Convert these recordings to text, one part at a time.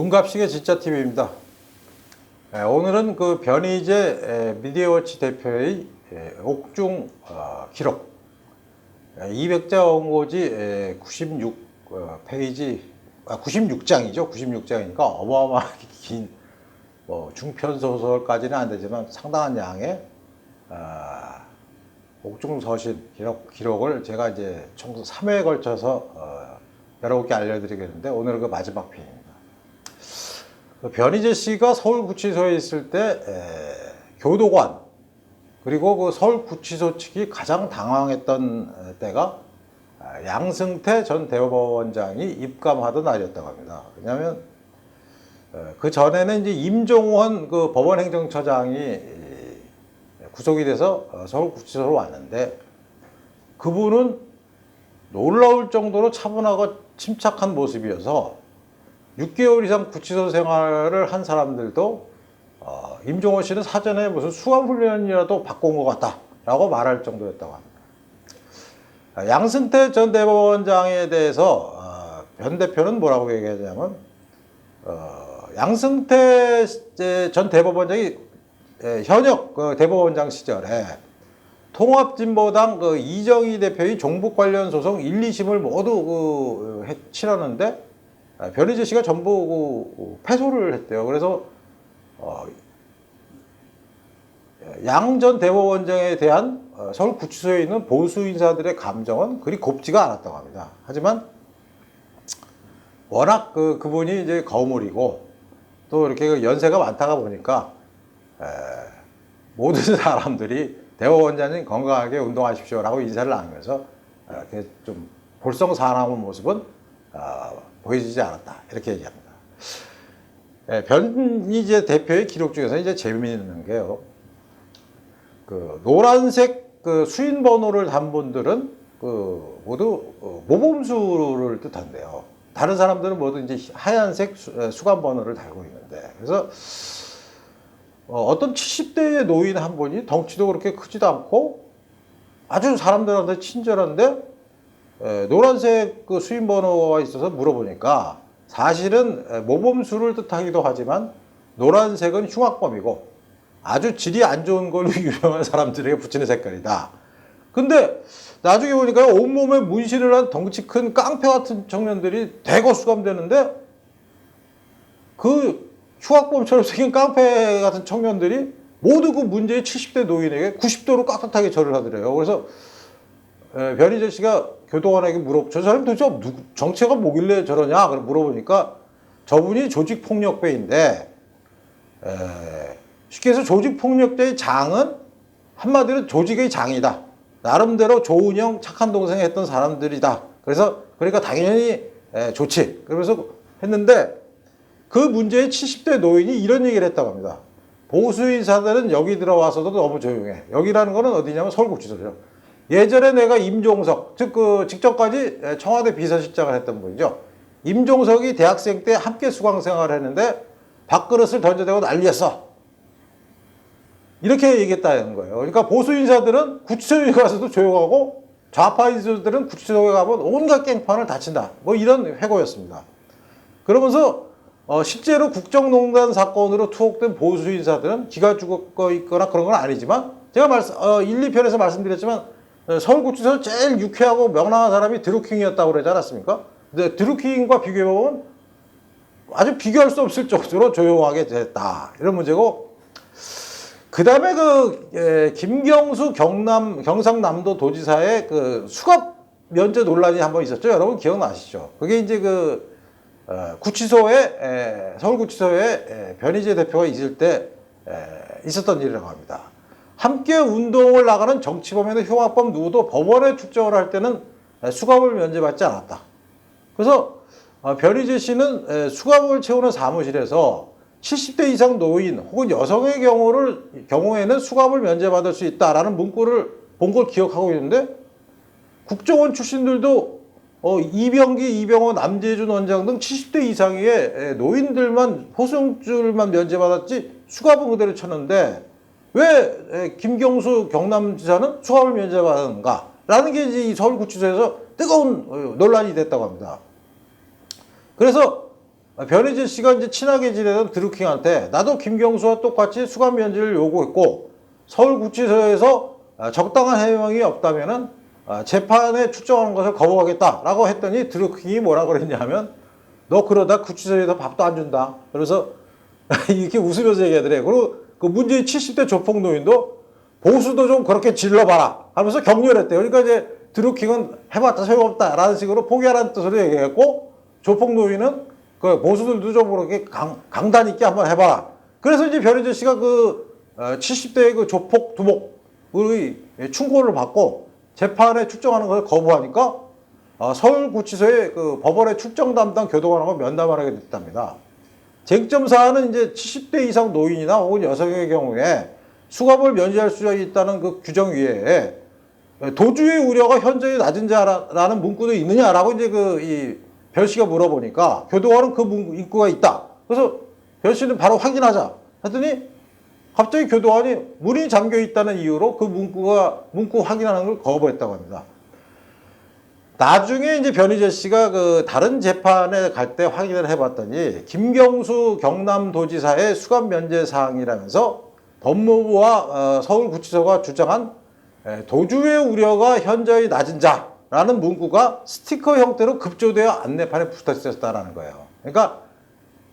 문갑식의 진짜 TV입니다. 오늘은 그 변희재 에, 미디어워치 대표의 에, 옥중 어, 기록 200자 원고지 96 어, 페이지 아, 96장이죠. 96장이니까 어마어마하게 긴뭐 중편 소설까지는 안 되지만 상당한 양의 아, 옥중 서신 기록, 기록을 제가 이제 총 3회에 걸쳐서 어, 여러분께 알려드리겠는데 오늘은 그 마지막 편입니다. 그 변희재 씨가 서울구치소에 있을 때 에, 교도관 그리고 그 서울구치소 측이 가장 당황했던 때가 아, 양승태 전 대법원장이 입감하던 날이었다고 합니다. 왜냐하면 어, 그 전에는 이제 임종원 그 법원행정처장이 이, 구속이 돼서 어, 서울구치소로 왔는데 그분은 놀라울 정도로 차분하고 침착한 모습이어서 6개월 이상 구치소 생활을 한 사람들도 어, 임종원 씨는 사전에 무슨 수감 훈련이라도 온것 같다라고 말할 정도였다고 합니다. 아, 양승태 전 대법원장에 대해서 어, 변 대표는 뭐라고 얘기하냐면 어, 양승태 전 대법원장이 예, 현역 그 대법원장 시절에 통합진보당 그 이정희 대표의 종북 관련 소송 1, 2심을 모두 그 해- 치렀는데 아, 변희재 씨가 전부 그 패소를 했대요. 그래서 어, 양전 대법원장에 대한 어, 서울 구치소에 있는 보수 인사들의 감정은 그리 곱지가 않았다고 합니다. 하지만 워낙 그 그분이 이제 거물이고 또 이렇게 그 연세가 많다가 보니까 에, 모든 사람들이 대법원장님 건강하게 운동하십시오라고 인사를 나누면서 어, 이렇게 좀 볼썽사나운 모습은 어, 보여지지 않았다 이렇게 얘기합니다. 예, 변희재 대표의 기록 중에서 이제 재미있는 게요. 그 노란색 그 수인 번호를 단 분들은 그 모두 어, 모범수를 뜻한대요. 다른 사람들은 모두 이제 하얀색 수, 수감 번호를 달고 있는데 그래서 어, 어떤 70대의 노인 한 분이 덩치도 그렇게 크지도 않고 아주 사람들한테 친절한데 에, 노란색 그 수인 번호가 있어서 물어보니까 사실은 에, 모범수를 뜻하기도 하지만 노란색은 흉악범이고 아주 질이 안 좋은 걸로 유명한 사람들에게 붙이는 색깔이다. 근데 나중에 보니까 온몸에 문신을 한 덩치 큰 깡패 같은 청년들이 대거 수감되는데 그 흉악범처럼 생긴 깡패 같은 청년들이 모두 그 문제의 70대 노인에게 90도로 깍듯하게 절을 하더래요. 그래서 에, 변희재 씨가 교도관에게 물어, 저 사람이 도대체 누구, 정체가 뭐길래 저러냐? 그래 물어보니까 저분이 조직폭력배인데, 에, 쉽게 해서 조직폭력배의 장은 한마디로 조직의 장이다. 나름대로 조은영 착한 동생이 했던 사람들이다. 그래서, 그러니까 당연히 에, 좋지. 그러면서 했는데, 그 문제의 70대 노인이 이런 얘기를 했다고 합니다. 보수 인사들은 여기 들어와서도 너무 조용해. 여기라는 거는 어디냐면 서울구치소죠. 예전에 내가 임종석, 즉 그 직전까지 청와대 비서실장을 했던 분이죠. 임종석이 대학생 때 함께 수강 생활을 했는데 밥그릇을 던져대고 난리였어. 이렇게 얘기했다는 거예요. 그러니까 보수 인사들은 구치소에 가서도 조용하고 좌파 인사들은 구치소에 가면 온갖 깽판을 다친다. 뭐 이런 회고였습니다. 그러면서 어, 실제로 국정농단 사건으로 투옥된 보수 인사들은 기가 죽어 있거나 그런 건 아니지만 제가 말씀, 어, 1, 2편에서 말씀드렸지만 어, 서울구치소에서 제일 유쾌하고 명랑한 사람이 드루킹이었다고 그러지 않았습니까? 근데 드루킹과 비교해보면 아주 비교할 수 없을 정도로 조용하게 됐다. 이런 문제고 그 다음에 그 예, 김경수 경남 경상남도 도지사의 그 수갑 면제 논란이 한번 있었죠. 여러분 기억나시죠? 그게 이제 그 어, 구치소에 에, 서울구치소에 에, 변희재 대표가 있을 때 에, 있었던 일이라고 합니다. 함께 운동을 나가는 정치범이나 흉악범 누구도 법원에 출정을 할 때는 에, 수갑을 면제받지 않았다. 그래서 어, 변희재 씨는 에, 수갑을 채우는 사무실에서 70대 이상 노인 혹은 여성의 경우를 경우에는 수갑을 면제받을 수 있다라는 문구를 본 걸 기억하고 있는데 국정원 출신들도 어, 이병기, 이병호, 남재준 원장 등 70대 이상의 에, 노인들만 호송줄만 면제받았지 수갑은 그대로 쳤는데 왜 에, 김경수 경남지사는 수갑을 면제받았는가? 라는 게 이제 이 서울구치소에서 뜨거운 어, 논란이 됐다고 합니다. 그래서 변희재 씨가 이제 친하게 지내던 드루킹한테 나도 김경수와 똑같이 수감 면제를 요구했고 서울구치소에서 아, 적당한 해명이 없다면은 아, 재판에 출정하는 것을 거부하겠다라고 했더니 드루킹이 뭐라 그랬냐면 너 그러다 구치소에서 밥도 안 준다. 그래서 이렇게 웃으면서 얘기하더래. 그리고 그 문재인 70대 조폭 노인도 보수도 좀 그렇게 질러봐라 하면서 격려했대요. 그러니까 이제 드루킹은 해봤자 소용없다라는 식으로 포기하라는 뜻으로 얘기했고 조폭 노인은 그 보수들도 좀 그렇게 강, 강단 있게 한번 해봐라. 그래서 이제 변희재 씨가 그 70대의 그 조폭 두목의 충고를 받고 재판에 출정하는 것을 거부하니까 어, 서울구치소의 그 법원의 출정 담당 교도관하고 면담을 하게 됐답니다. 쟁점 사안은 이제 70대 이상 노인이나 혹은 여성의 경우에 수갑을 면제할 수 있다는 그 규정 위에 도주의 우려가 현저히 낮은 자라는 문구도 있느냐라고 이제 그 이 별 씨가 물어보니까 교도관은 그 문구 문구가 있다. 그래서 별 씨는 바로 확인하자. 했더니 갑자기 교도관이 문이 잠겨 있다는 이유로 그 문구가 문구 확인하는 걸 거부했다고 합니다. 나중에 이제 변희재 씨가 그 다른 재판에 갈 때 확인을 해봤더니 김경수 경남도지사의 수감 면제 사항이라면서 법무부와 어, 서울구치소가 주장한 에, 도주의 우려가 현저히 낮은 자라는 문구가 스티커 형태로 급조되어 안내판에 붙어 있었다라는 거예요. 그러니까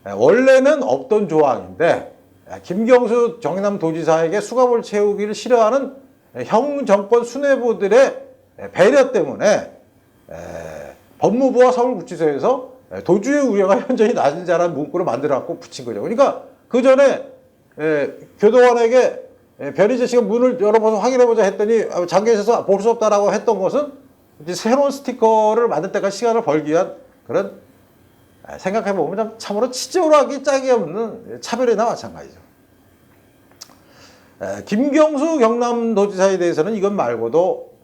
에, 원래는 없던 조항인데 에, 김경수 경남도지사에게 수갑을 채우기를 싫어하는 에, 형 정권 수뇌부들의 에, 배려 때문에 에, 법무부와 서울구치소에서 에, 도주의 우려가 현저히 낮은 자라는 문구를 만들어갖고 붙인 거죠. 그러니까 그 전에 교도관에게 에, 변희재 씨가 문을 열어봐서 확인해보자 했더니 아, 잠겨 있어서 볼 수 없다라고 했던 것은 이제 새로운 스티커를 만들 때까지 시간을 벌기 위한 그런 아, 생각해보면 참 참으로 치졸하기 짝이 없는 차별이나 마찬가지죠. 에, 김경수 경남도지사에 대해서는 이것 말고도 아,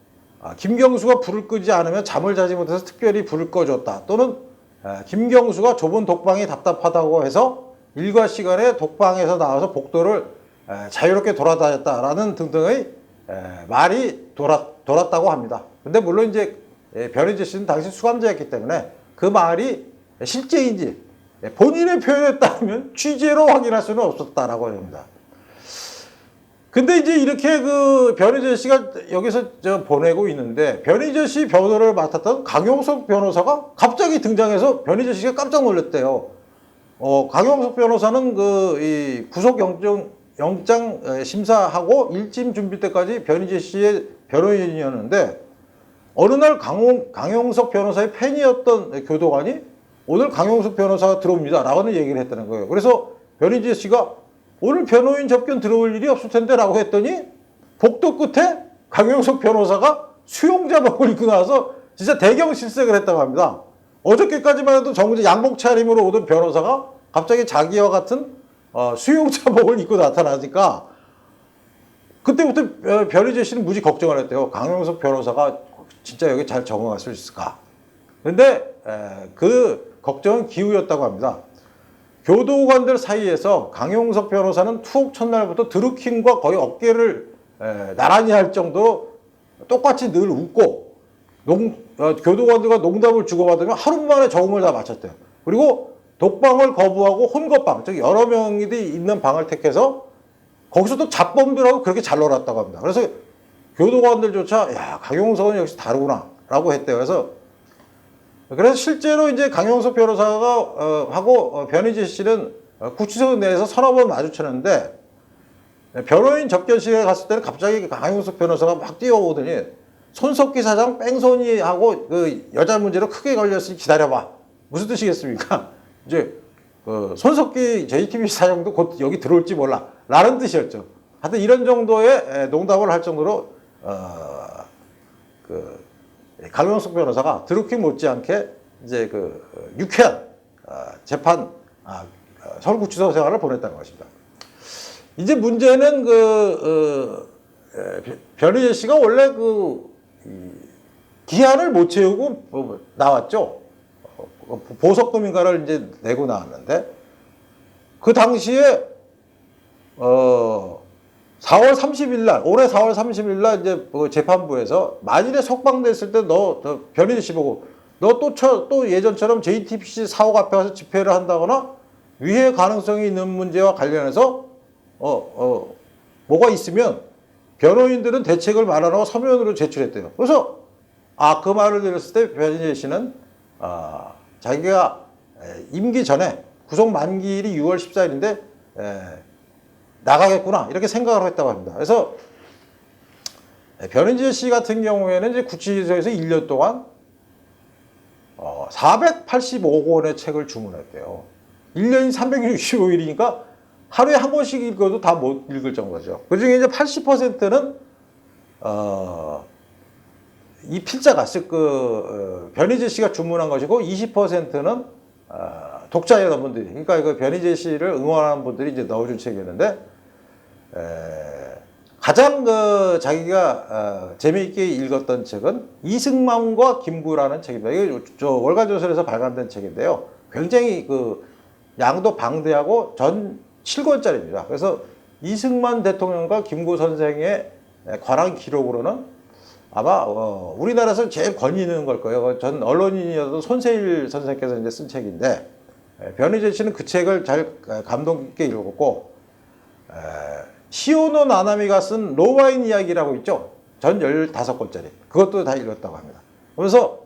김경수가 불을 끄지 않으면 잠을 자지 못해서 특별히 불을 꺼줬다. 또는 아, 김경수가 좁은 독방이 답답하다고 해서 일과 시간에 독방에서 나와서 복도를 에, 자유롭게 돌아다녔다라는 등등의 에, 말이 돌았, 돌았다고 합니다. 근데 물론 이제 에, 변희재 씨는 당시 수감자였기 때문에 그 말이 실제인지 에, 본인의 표현에 따르면 취재로 확인할 수는 없었다라고 합니다. 근데 이제 이렇게 그 변희재 씨가 여기서 저 보내고 있는데 변희재 씨 변호를 맡았던 강용석 변호사가 갑자기 등장해서 변희재 씨가 깜짝 놀랐대요. 어, 강용석 변호사는 그 이 구속 영장 심사하고 일심 준비 때까지 변희재 씨의 변호인이었는데 어느 날 강용, 강용석 변호사의 팬이었던 교도관이 오늘 강용석 변호사가 들어옵니다라고는 얘기를 했다는 거예요. 그래서 변희재 씨가 오늘 변호인 접견 들어올 일이 없을 텐데 라고 했더니 복도 끝에 강용석 변호사가 수용자복을 입고 나와서 진짜 대경 실색을 했다고 합니다. 어저께까지만 해도 정지 양복 차림으로 오던 변호사가 갑자기 자기와 같은 어, 수용자복을 입고 나타나니까 그때부터 어, 변희재 씨는 무지 걱정을 했대요. 강용석 변호사가 진짜 여기 잘 적응할 수 있을까? 근데 에, 그 걱정은 기우였다고 합니다. 교도관들 사이에서 강용석 변호사는 투옥 첫날부터 드루킹과 거의 어깨를 에, 나란히 할 정도로 똑같이 늘 웃고 농, 어, 교도관들과 농담을 주고받으면 하루 만에 적응을 다 마쳤대요. 그리고 독방을 거부하고 혼것방, 즉 여러 명이 있는 방을 택해서 거기서 또 잡범들하고 그렇게 잘 놀았다고 합니다. 그래서 교도관들조차 야 강용석은 역시 다르구나 라고 했대요. 그래서 그래서 실제로 이제 강용석 변호사가 어, 하고 어, 변희재 씨는 어, 구치소 내에서 서너 번 마주쳤는데 변호인 접견실에 갔을 때는 갑자기 강용석 변호사가 막 뛰어오더니 손석기 사장 뺑소니 하고 그 여자 문제로 크게 걸렸으니 기다려봐 무슨 뜻이겠습니까? 이제 그 손석기 JTBC 사장도 곧 여기 들어올지 몰라 라는 뜻이었죠. 하여튼 이런 정도의 에, 농담을 할 정도로 어, 그 강용석 변호사가 드루킹 못지않게 이제 그 유쾌한 어, 재판 아, 어, 서울구치소 생활을 보냈다는 것입니다. 이제 문제는 그 어, 에, 변희재 씨가 원래 그 이, 기한을 못 채우고 뭐, 나왔죠. 어, 보석금인가를 이제 내고 나왔는데 그 당시에 어 4월 30일 날 올해 4월 30일 날 이제 그 재판부에서 만일에 석방됐을 때 너 변희재 씨 보고 너또또 예전처럼 JTBC 사옥 앞에 가서 집회를 한다거나 위해 가능성이 있는 문제와 관련해서 어, 어, 뭐가 있으면 변호인들은 대책을 마련하고 서면으로 제출했대요. 그래서 아, 그 말을 들었을 때 변희재 씨는 아, 자기가 에, 임기 전에 구속 만기일이 6월 14일인데 나가겠구나 이렇게 생각을 했다고 합니다. 그래서 에, 변희재 씨 같은 경우에는 이제 구치소에서 1년 동안 어, 485억 원의 책을 주문했대요. 1년이 365일이니까 하루에 한 권씩 읽어도 다 못 읽을 정도죠. 그 중에 이제 80%는, 어, 이 필자가, 즉, 그, 어, 변희재 씨가 주문한 것이고, 20%는, 어, 독자 여러분들이, 그러니까 그 변희재 씨를 응원하는 분들이 이제 넣어준 책이었는데, 에, 가장 그 자기가 어, 재미있게 읽었던 책은 이승만과 김구라는 책입니다. 이게 저 월간조선에서 발간된 책인데요. 굉장히 그 양도 방대하고 전 7권짜리입니다. 그래서 이승만 대통령과 김구 선생의 관한 기록으로는 아마 어, 우리나라에서 제일 권위 있는 걸 거예요. 전 언론인이었던 손세일 선생께서 이제 쓴 책인데 에, 변희재 씨는 그 책을 잘 감동 깊게 읽었고 에, 시오노 나나미가 쓴 로바인 이야기라고 있죠. 전 15권짜리. 그것도 다 읽었다고 합니다. 그래서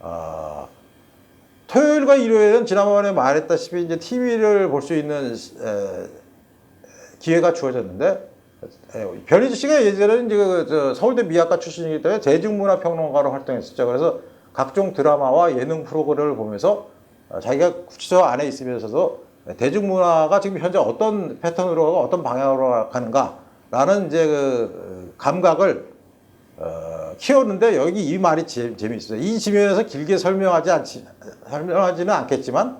어, 토요일과 일요일은 지난번에 말했다시피 이제 TV를 볼 수 있는 에, 기회가 주어졌는데 에, 변희재 씨가 예전에는 이제 그, 저 서울대 미학과 출신이기 때문에 대중문화 평론가로 활동했었죠. 그래서 각종 드라마와 예능 프로그램을 보면서 어, 자기가 구치소 안에 있으면서도 대중문화가 지금 현재 어떤 패턴으로 어떤 방향으로 가는가라는 이제 그 감각을 어, 키웠는데 여기 이 말이 재, 재미있어요. 이 지면에서 길게 설명하지 않지, 설명하지는 않겠지만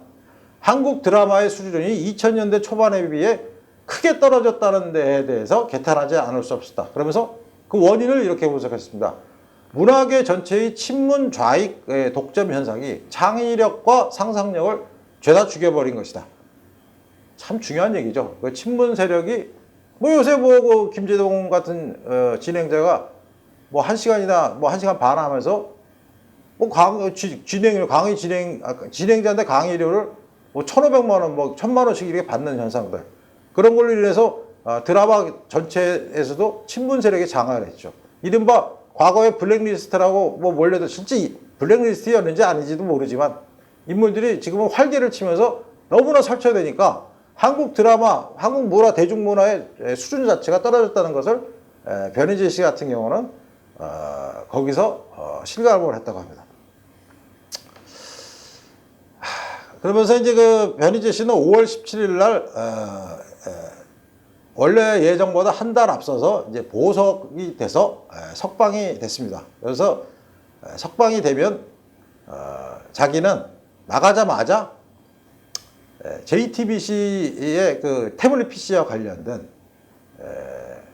한국 드라마의 수준이 2000년대 초반에 비해 크게 떨어졌다는 데에 대해서 개탄하지 않을 수 없었다. 그러면서 그 원인을 이렇게 분석했습니다. 문화계 전체의 친문 좌익 독점 현상이 창의력과 상상력을 죄다 죽여버린 것이다. 참 중요한 얘기죠. 그 친문 세력이 뭐 요새 뭐그 김재동 같은 어, 진행자가 뭐 한 시간이나 뭐 한 시간 반 하면서 뭐 강, 진행, 강의 진행, 아, 진행자인데 강의료를 뭐 천오백만 원, 뭐 천만 원씩 이렇게 받는 현상들. 그런 걸로 인해서 어, 드라마 전체에서도 친문 세력이 장악을 했죠. 이른바 과거에 블랙리스트라고 뭐 몰려도 실제 블랙리스트였는지 아닌지도 모르지만 인물들이 지금은 활개를 치면서 너무나 설쳐되니까 한국 드라마, 한국 문화, 대중문화의 수준 자체가 떨어졌다는 것을 변희재 씨 같은 경우는 어, 거기서 어, 실감을 했다고 합니다. 그러면서 이제 그 변희재 씨는 5월 17일 날 어, 원래 예정보다 한 달 앞서서 이제 보석이 돼서 석방이 됐습니다. 그래서 석방이 되면 자기는 나가자마자 JTBC의 그 태블릿 PC와 관련된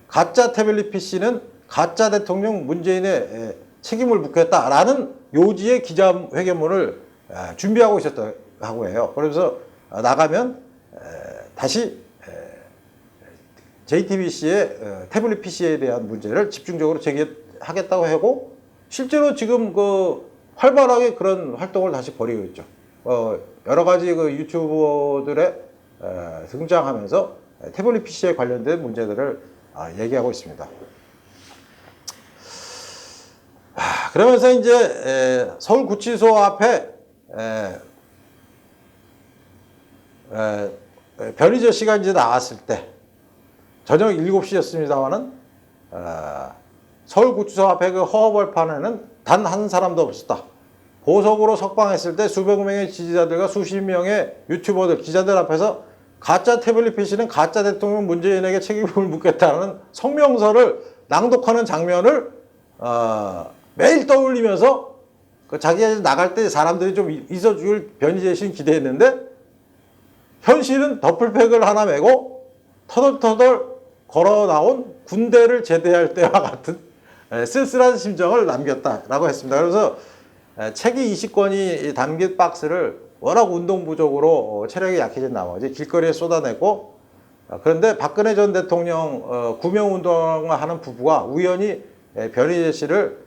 가짜 태블릿 PC는 가짜 대통령 문재인의 책임을 묻겠다라는 요지의 기자회견문을 준비하고 있었다고 해요. 그래서 나가면 다시 JTBC의 어, 태블릿 PC에 대한 문제를 집중적으로 제기하겠다고 하고 실제로 지금 그 활발하게 그런 활동을 다시 벌이고 있죠. 어, 여러 가지 그 유튜버들의 에, 등장하면서 태블릿 PC에 관련된 문제들을 아, 얘기하고 있습니다. 아, 그러면서 이제 에, 서울구치소 앞에 변희재 씨가 이제 나왔을 때 저녁 7시였습니다만은 어, 서울구치소 앞에 그 허허벌판에는 단 한 사람도 없었다. 보석으로 석방했을 때 수백 명의 지지자들과 수십 명의 유튜버들, 기자들 앞에서 가짜 태블릿 PC는 가짜 대통령 문재인에게 책임을 묻겠다는 성명서를 낭독하는 장면을 어, 매일 떠올리면서 그 자기가 나갈 때 사람들이 좀 있어줄 변희재 씨는 기대했는데 현실은 더플팩을 하나 메고 터덜터덜 걸어 나온 군대를 제대할 때와 같은 쓸쓸한 심정을 남겼다라고 했습니다. 그래서 책이 20권이 담긴 박스를 워낙 운동 부족으로 어, 체력이 약해진 나머지 길거리에 쏟아내고 어, 그런데 박근혜 전 대통령 어, 구명 운동을 하는 부부가 우연히 변희재 씨를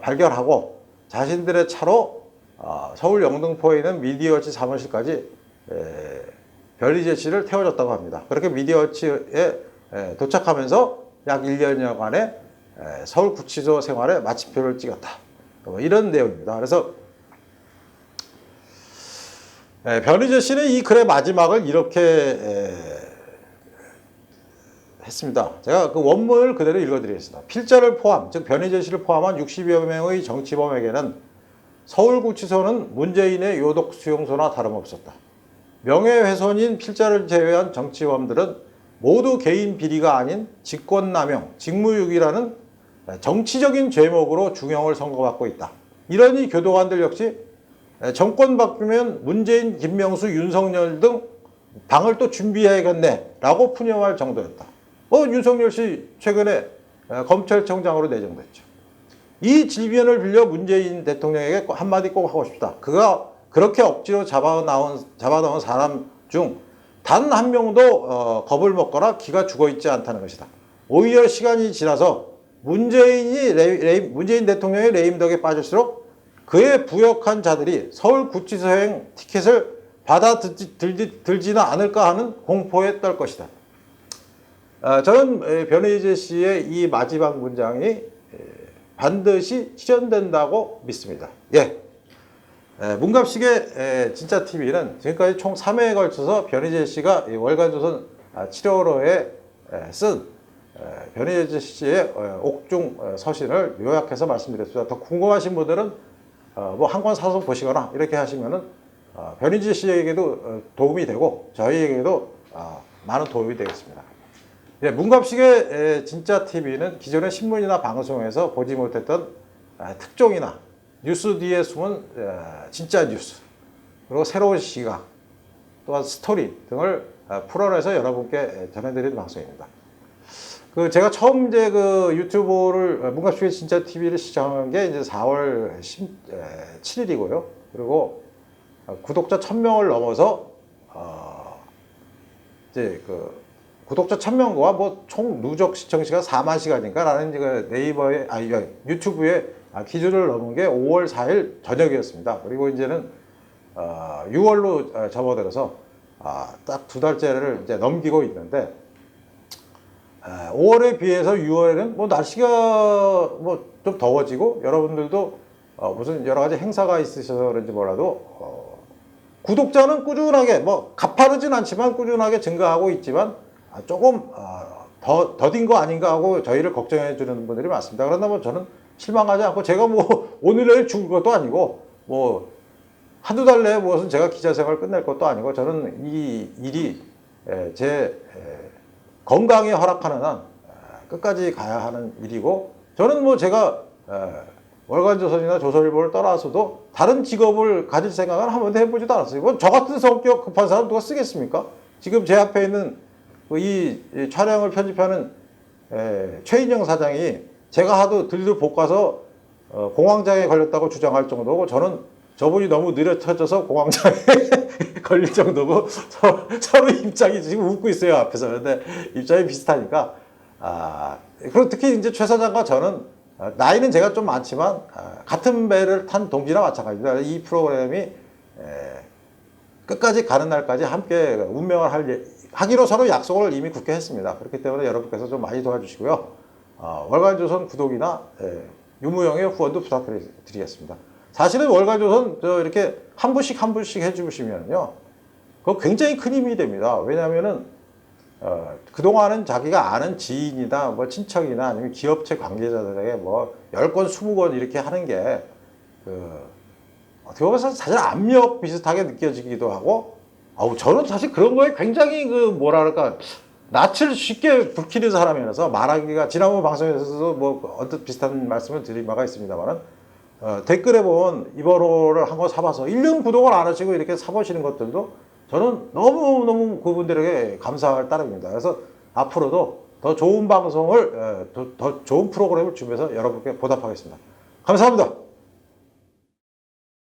발견하고 자신들의 차로 아, 서울 영등포에 있는 미디어치 사무실까지 에, 변희재 씨를 태워줬다고 합니다. 그렇게 미디어치에 에, 도착하면서 약 1년여간의 에, 서울 구치소 생활에 마침표를 찍었다. 뭐 이런 내용입니다. 그래서 에, 변희재 씨는 이 글의 마지막을 이렇게 에, 했습니다. 제가 그 원문을 그대로 읽어드리겠습니다. 필자를 포함, 즉 변희재 씨를 포함한 60여 명의 정치범에게는 서울구치소는 문재인의 요독 수용소나 다름없었다. 명예훼손인 필자를 제외한 정치범들은 모두 개인 비리가 아닌 직권남용, 직무유기라는 정치적인 죄목으로 중형을 선고받고 있다. 이러니 교도관들 역시 정권 바뀌면 문재인, 김명수, 윤석열 등 방을 또 준비해야겠네 라고 푸념할 정도였다. 어, 윤석열 씨 최근에 어, 검찰청장으로 내정됐죠. 이 질변을 빌려 문재인 대통령에게 꼭 한마디 꼭 하고 싶다. 그가 그렇게 억지로 잡아 나온 잡아 넣은 사람 중 단 한 명도 어, 겁을 먹거나 기가 죽어 있지 않다는 것이다. 오히려 시간이 지나서 문재인이 레, 레, 문재인 대통령의 레임덕에 빠질수록 그의 부역한 자들이 서울 구치소행 티켓을 받아 들지, 들지, 들지는 않을까 하는 공포에 떨 것이다. 아, 저는 에, 변희재 씨의 이 마지막 문장이 에, 반드시 실현된다고 믿습니다. 예. 에, 문갑식의 에, 진짜 TV는 지금까지 총 3회에 걸쳐서 변희재 씨가 이 월간조선 아, 7월호에 에, 쓴 에, 변희재 씨의 어, 옥중 어, 서신을 요약해서 말씀드렸습니다. 더 궁금하신 분들은 어, 뭐한 권 사서 보시거나 이렇게 하시면은 어, 변희재 씨에게도 어, 도움이 되고 저희에게도 어, 많은 도움이 되겠습니다. 예, 문갑식의 에, 진짜 TV는 기존의 신문이나 방송에서 보지 못했던 아, 특종이나 뉴스 뒤에 숨은 에, 진짜 뉴스 그리고 새로운 시각 또한 스토리 등을 아, 풀어내서 여러분께 에, 전해드리는 방송입니다. 그 제가 처음 이제 그 유튜브를 어, 문갑식의 진짜 TV를 시작한 게 이제 4월 17일이고요. 그리고 어, 구독자 1000명을 넘어서 어, 이제 그 구독자 1000명과 뭐 총 누적 시청 시간 4만 시간인가라는 그 네이버에 아 유튜브에 아, 기준을 넘은 게 5월 4일 저녁이었습니다. 그리고 이제는 어, 6월로 어, 접어들어서 아, 딱 두 달째를 이제 넘기고 있는데 에, 5월에 비해서 6월에는 뭐 날씨가 뭐 좀 더워지고 여러분들도 어, 무슨 여러 가지 행사가 있으셔서 그런지 몰라도 어, 구독자는 꾸준하게 뭐 가파르진 않지만 꾸준하게 증가하고 있지만 아, 조금 어, 더 더딘 거 아닌가 하고 저희를 걱정해 주는 분들이 많습니다. 그러나 뭐 저는 실망하지 않고 제가 뭐 오늘 내일 죽을 것도 아니고 뭐 한두 달 내에 무엇은 제가 기자 생활 끝낼 것도 아니고 저는 이 일이 에, 제 에, 건강에 허락하는 한 에, 끝까지 가야 하는 일이고 저는 뭐 제가 에, 월간조선이나 조선일보를 떠나서도 다른 직업을 가질 생각은 한 번도 해보지도 않았어요. 뭐 저 같은 성격 급한 사람 누가 쓰겠습니까? 지금 제 앞에 있는 그이 이 촬영을 편집하는 에, 최인영 사장이 제가 하도 들들 볶아서 어, 공황장애 걸렸다고 주장할 정도고 저는 저분이 너무 느려쳐져서 공황장애 걸릴 정도고 서로, 서로 입장이 지금 웃고 있어요 앞에서 근데 입장이 비슷하니까 아 그리고 특히 이제 최 사장과 저는 아, 나이는 제가 좀 많지만 아, 같은 배를 탄 동지나 마찬가지입니다 이 프로그램이 에, 끝까지 가는 날까지 함께 운명을 할 예- 하기로 서로 약속을 이미 굳게 했습니다. 그렇기 때문에 여러분께서 좀 많이 도와주시고요. 어, 월간조선 구독이나 예, 유무형의 후원도 부탁드리겠습니다. 사실은 월간조선 저 이렇게 한 분씩 한 분씩 해주시면요, 그거 굉장히 큰 힘이 됩니다. 왜냐하면은 어, 그동안은 자기가 아는 지인이나 뭐 친척이나 아니면 기업체 관계자들에게 뭐 10권, 20권 이렇게 하는 게, 그, 어떻게 보면 사실 압력 비슷하게 느껴지기도 하고, 아우, 저는 사실 그런 거에 굉장히 그, 뭐랄까, 낯을 쉽게 불키는 사람이라서 말하기가, 지난번 방송에서도 뭐 언뜻 비슷한 말씀을 드린 바가 있습니다만은, 어, 댓글에 보면 이번호를 한번 사봐서 1년 구독을 안 하시고 이렇게 사보시는 것들도 저는 너무너무 그분들에게 감사할 따름입니다. 그래서 앞으로도 더 좋은 방송을, 에, 더, 더 좋은 프로그램을 준비해서 여러분께 보답하겠습니다. 감사합니다.